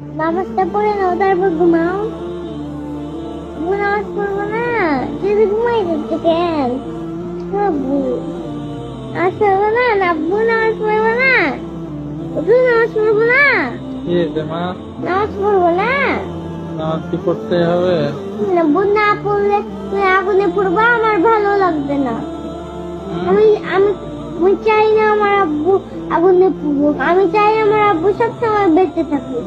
নামাজটা পড়ে নাও তারপর ঘুমাও। নামাজ পড়ব না যদি ঘুমাই যাচ্ছে কেন? আব্বু নামাজ পড়ব না আব্বু নামাজ পড়ব না। তুই নামাজ পড়ব না। নামাজ পড়ব না নামাজ কি পড়তে হবে? আব্বু না পড়লে তুই আগুনে পড়ব আমার ভালো লাগবে না। আমি আমি আমি চাই না আমার আব্বু আগুনে পড়ুক। আমি চাই আমার আব্বু সবসময় বেঁচে থাকুক।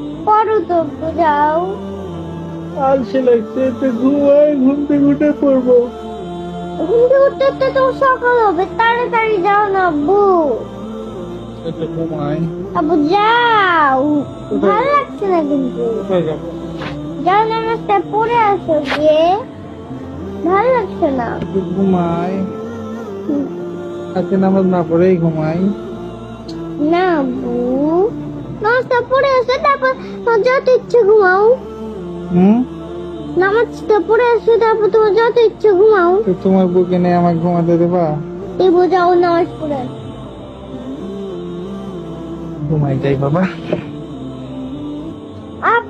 পড়ো তো যাও আলসে লাগছে একটু ঘুমাই ঘুম থেকে উঠে পড়ব। ঘুম থেকে উঠতে উঠতে তো সকাল হবে তাড়াতাড়ি যাও না আব্বু। আব্বু যাও। ভালো লাগছে না কিন্তু। যাও নামাজটা পড়ে আসো গিয়ে। ভালো লাগছে না। ঘুমাই। আজকে নামাজ না পড়েই ঘুমাই। না আব্বু। নামাজটা পড়ে আসে তারপর যত ইচ্ছে ঘুমাও। হুম? নামাজটা পড়ে আসে তারপর তোমার যত ইচ্ছে ঘুমাও। তো তোমার বুকে নিয়ে আমাকে ঘুমাতে দেবা? এই বোঝাও নামাজ পড়ে। ঘুমাই যাই বাবা। আপ